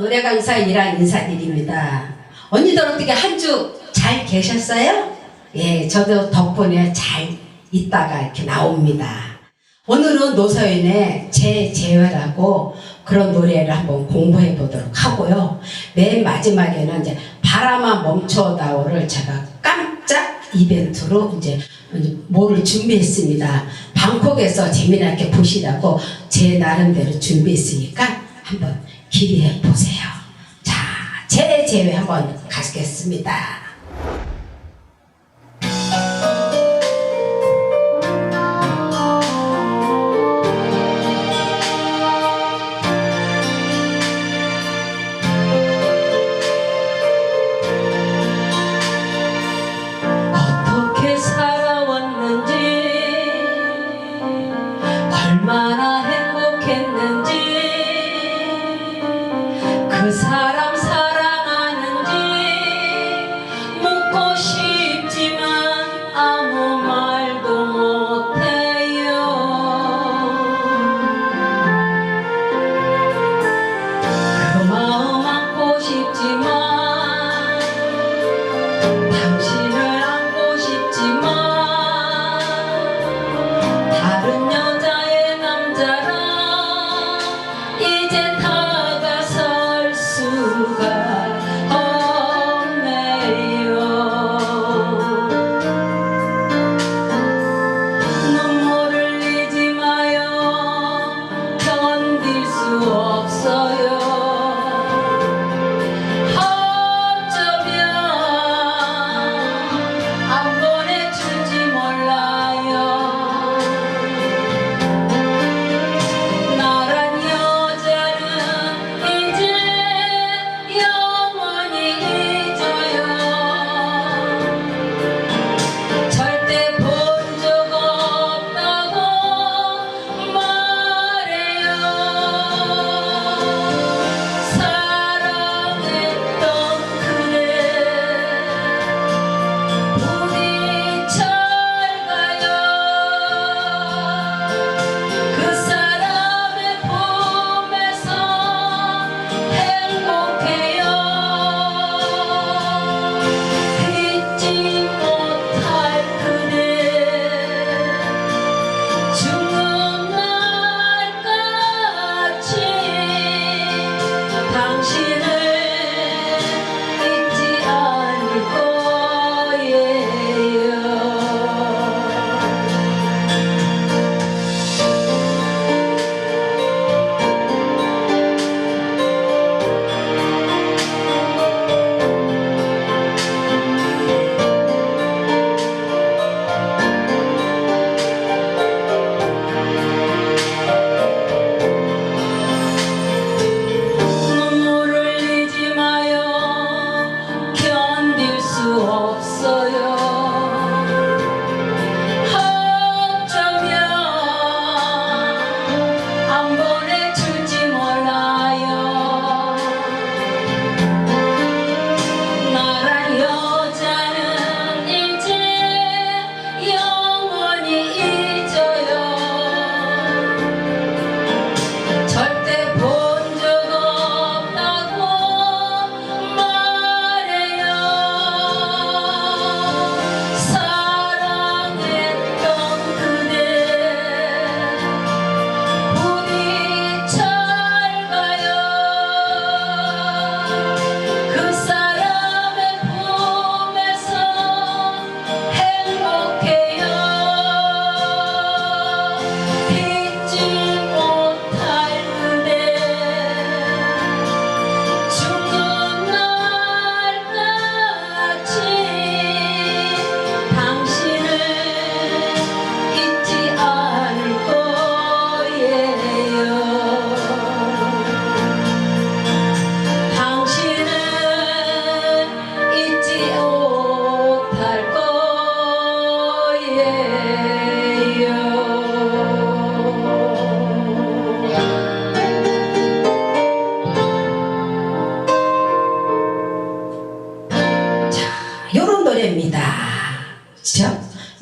노래 강사 이란 인사드립니다. 언니들 어떻게 한 주 잘 계셨어요? 예, 저도 덕분에 잘 있다가 이렇게 나옵니다. 오늘은 노서연의 제 재회라고 그런 노래를 한번 공부해 보도록 하고요. 맨 마지막에는 이제 바람아 멈춰다오를 제가 깜짝 이벤트로 이제 뭐를 준비했습니다. 방콕에서 재미나게 보시라고 제 나름대로 준비했으니까 한번 기대해 보세요. 자, 제 제외 한번 가겠습니다. 그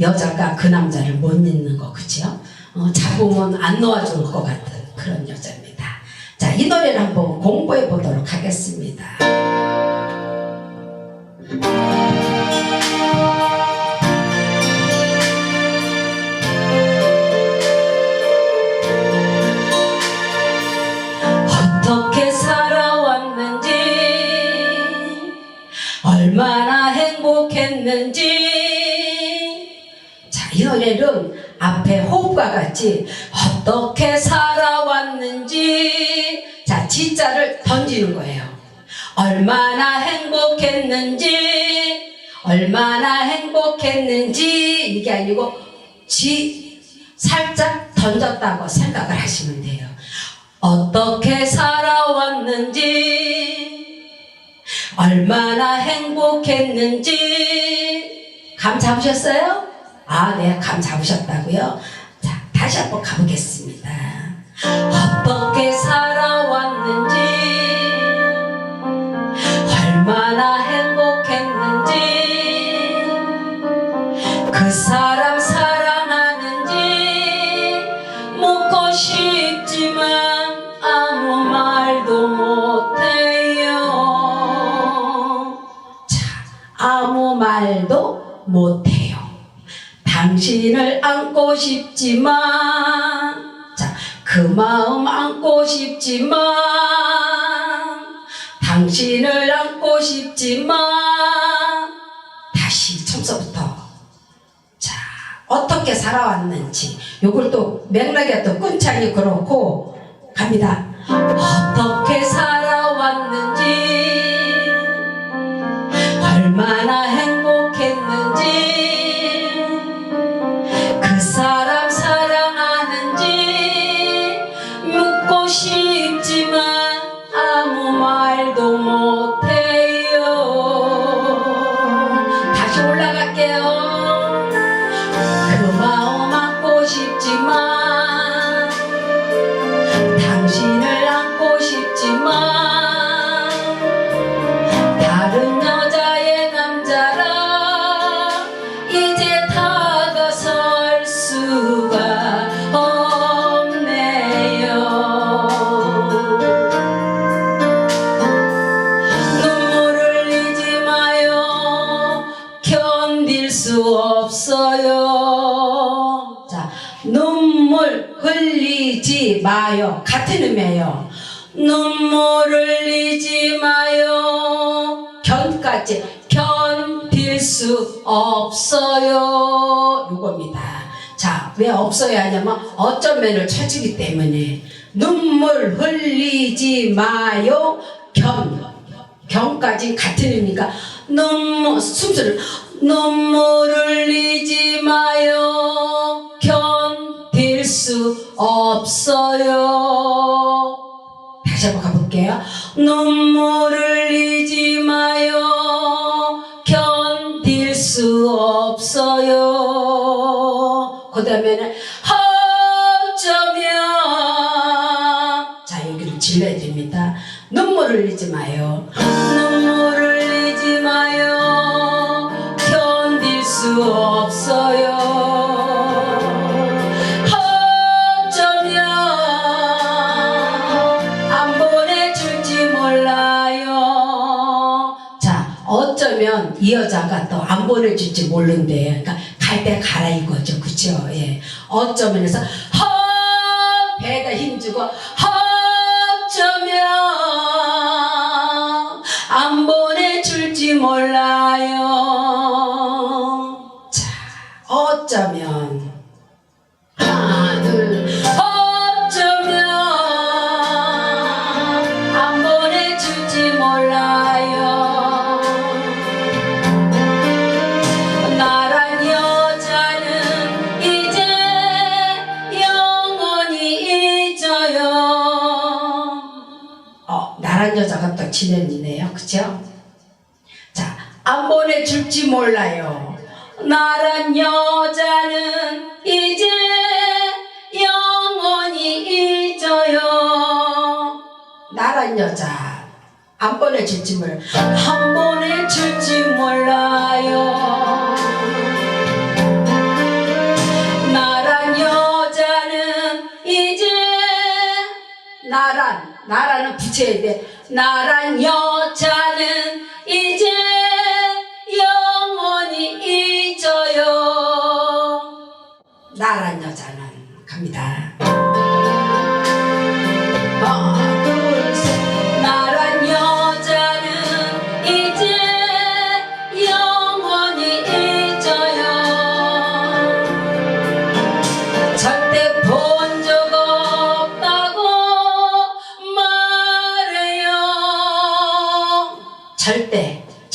여자가 그 남자를 못 잊는 거, 그죠? 어, 잡으면 안 놓아줄 것 같은 그런 여자입니다. 자, 이 노래를 한번 공부 같이 어떻게 살아왔는지 자, 지자를 던지는 거예요. 얼마나 행복했는지 얼마나 행복했는지 이게 아니고 지 살짝 던졌다고 생각을 하시면 돼요. 어떻게 살아왔는지 얼마나 행복했는지 감 잡으셨어요? 아, 네, 감 잡으셨다고요? 자, 다시 한번 가보겠습니다. 어떻게 살아왔는지 얼마나 행복했는지 그 사람 사랑하는지 묻고 싶지만 아무 말도 못해요. 자, 아무 말도 못해요. 당신을 안고 싶지만, 자, 그 마음 안고 싶지만, 당신을 안고 싶지만, 다시 청소부터. 자, 어떻게 살아왔는지, 요걸 또 맥락에 또 끈창이 그렇고, 갑니다. 눈물 흘리지 마요. 같은 의미예요. 눈물 흘리지 마요. 견까지 견딜 수 없어요. 요겁니다. 자, 왜 없어야 하냐면 어떤 면을 쳐주기 때문에 눈물 흘리지 마요. 견 경까지 같은 의미가 눈물 숨소리를 눈물 흘리지 마요 없어요. 다시 한번 가볼게요. 눈물 흘리지 마요. 견딜 수 없어요. 그 다음에는 어쩌면 자 여기를 질러야 됩니다. 눈물 흘리지 마요 이 여자가 또 안 보내줄지 모른대. 그러니까 갈 때 가라 이거죠. 그쵸? 예. 어쩌면 해서 진현이네요 그쵸? 자, 안 보내줄지 몰라요. 나란 여자는 이제 영원히 잊어요. 나란 여자 안 보내줄지 몰라. 안 보내줄지 몰라요. 나란 나라는 붙여야 돼 나란 여자는 이제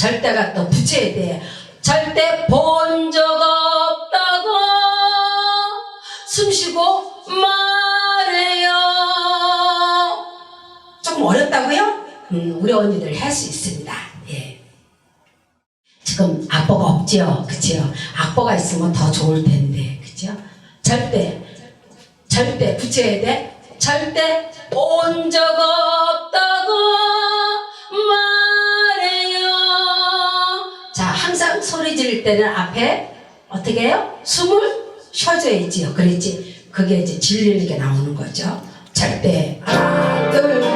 절대, 절대가 또 붙여야 돼. 절대 본 적 없다고 숨 쉬고 말해요. 좀 어렵다고요? 음, 우리 언니들 할 수 있습니다. 예. 지금 악보가 없죠? 그치요? 악보가 있으면 더 좋을 텐데, 그죠? 절대, 절대 붙여야 돼. 절대 본 적 없 지를 때는 앞에 어떻게 해요? 숨을 쉬어줘야지요. 그랬지? 그게 이제 진리는 게 나오는 거죠. 절대 하나, 둘,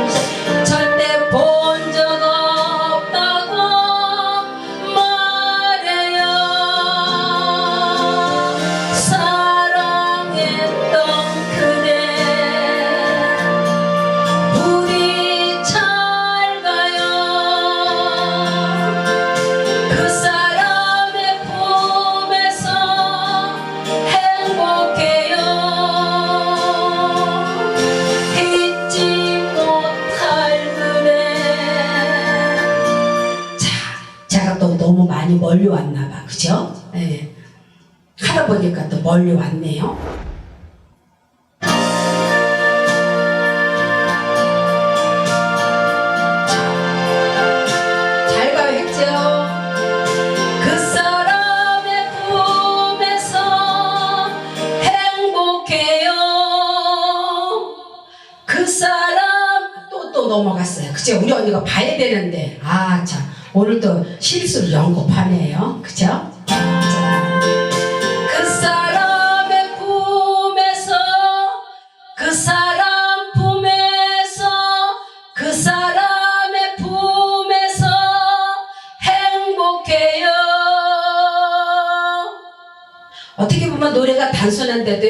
보니까 또 멀리 왔네요? 그그 넘어갔어요. 그죠? 우리 언니가 봐야 되는데. 아 참. 오늘 또 실수를 연습하네요. 그죠?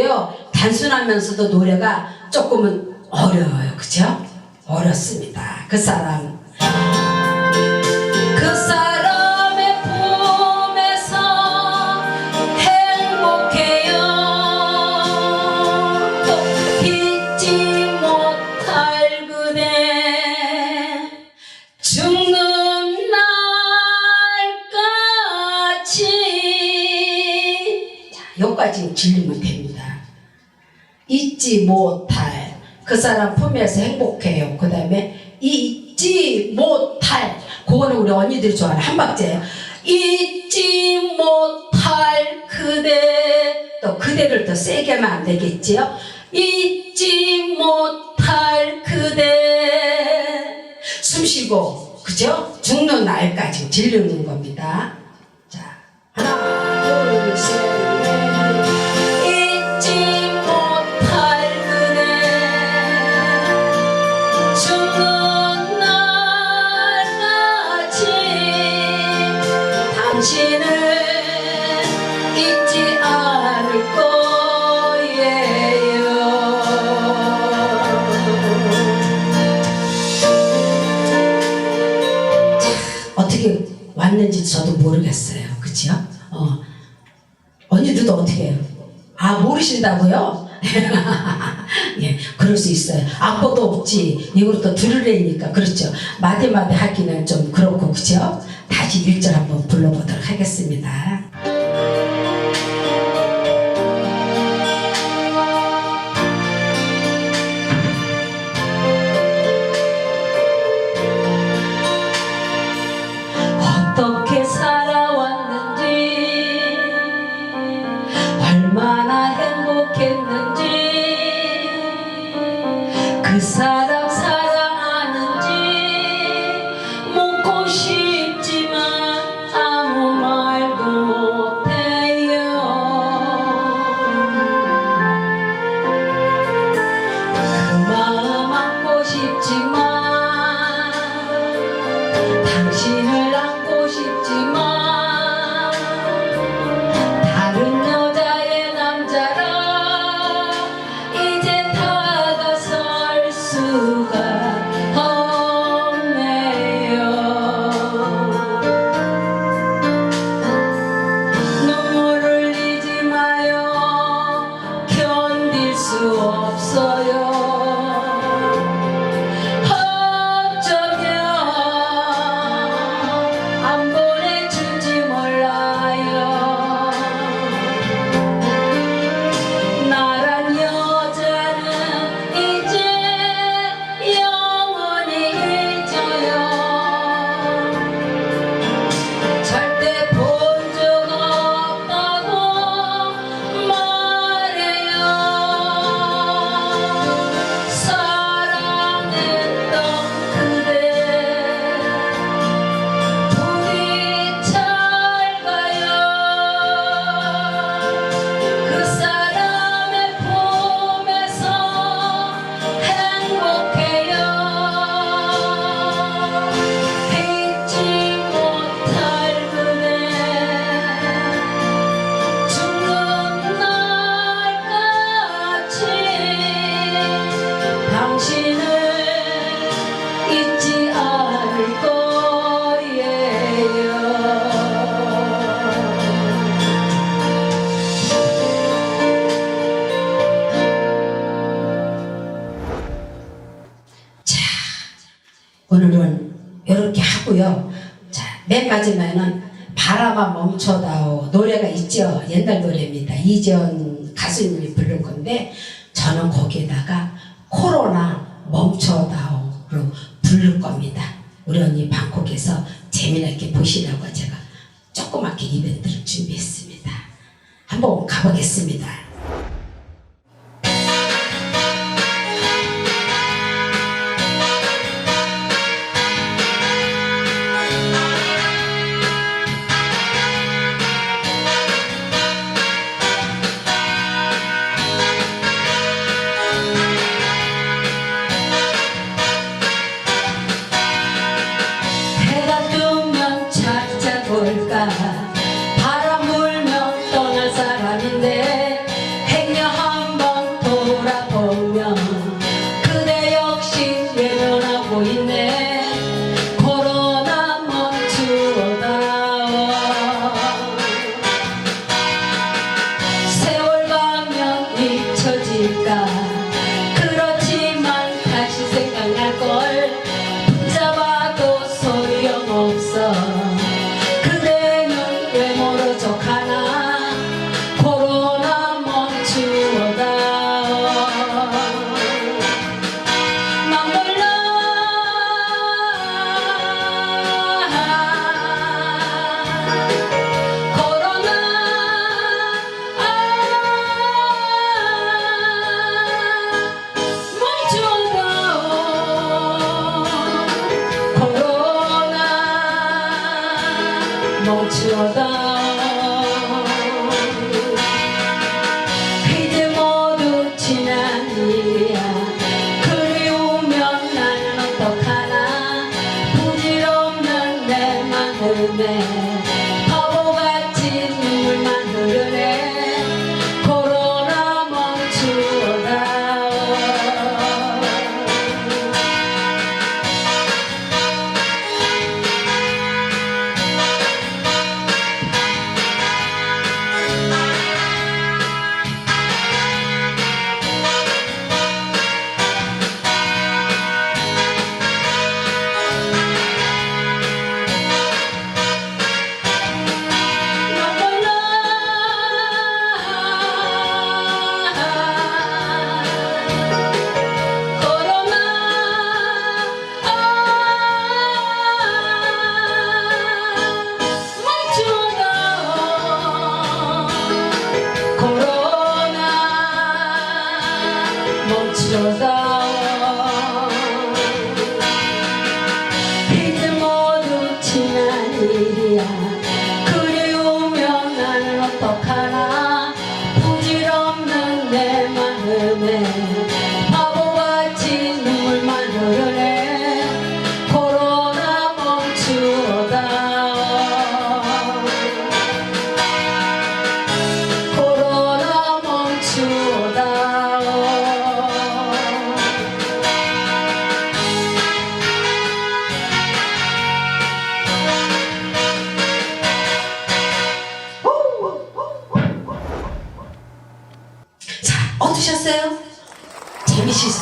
단순한데도요, 단순하면서도 노래가 조금은 어려워요. 그죠? 어렵습니다. 그 사람. 그 사람의 품에서 행복해요. 또 잊지 못할 그대 죽는 날까지 자, 여기까지 질리면 됩니다. 잊지 못할 그 사람 품에서 행복해요. 그 다음에 잊지 못할 그거는 우리 언니들이 좋아하는 한 박자예요. 잊지 못할 그대 또 그대를 더 세게 하면 안 되겠지요. 잊지 못할 그대 숨 쉬고 그죠? 죽는 날까지 질르는 겁니다. 자 하나 없지. 또 들으려니까. 그렇죠. 마디마디 하기는 좀 그렇고, 그죠? 다시 1절 한번 불러보도록 하겠습니다. 맨 마지막에는 바라봐 멈춰다오 노래가 있죠. 옛날 노래입니다. 이전 가수님이 부른 건데 저는 거기에다가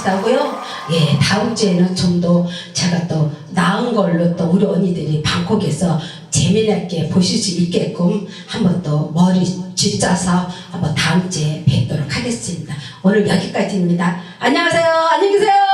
재미있었다고요? 예, 다음 주에는 좀 더 제가 또 나은 걸로 또 우리 언니들이 방콕에서 재미나게 보실 수 있게끔 한번 또 머리 쥐짜서 한번 다음 주에 뵙도록 하겠습니다. 오늘 여기까지입니다. 안녕하세요.